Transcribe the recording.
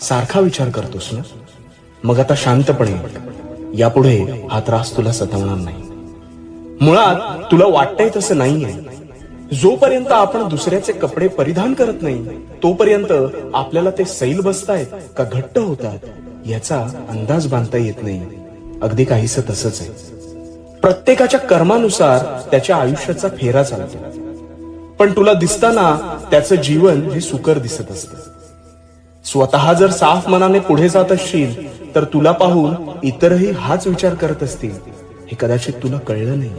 सारखा विचार करतोस ना? मग आता शांतपणे यापुढे हा त्रास तुला सतावणार नाही. मुळात तुला वाटतंय तसं नाहीये. जोपर्यंत आपण दुसऱ्याचे कपडे परिधान करत नाही तोपर्यंत आपल्याला ते सैल बसतायत का घट्ट होतात याचा अंदाज बांधता येत नाही. अगदी काहीस तसंच आहे. प्रत्येकाच्या कर्मानुसार त्याच्या आयुष्याचा फेरा चालतो. पण तुला दिसताना त्याचं जीवन हे सुकर दिसत असतं. स्वतः जर साफ मनाने पुढे जात असशील तर तुला पाहून इतरही हाच विचार करत असतील. हे कदाचित तुला कळलं नाही.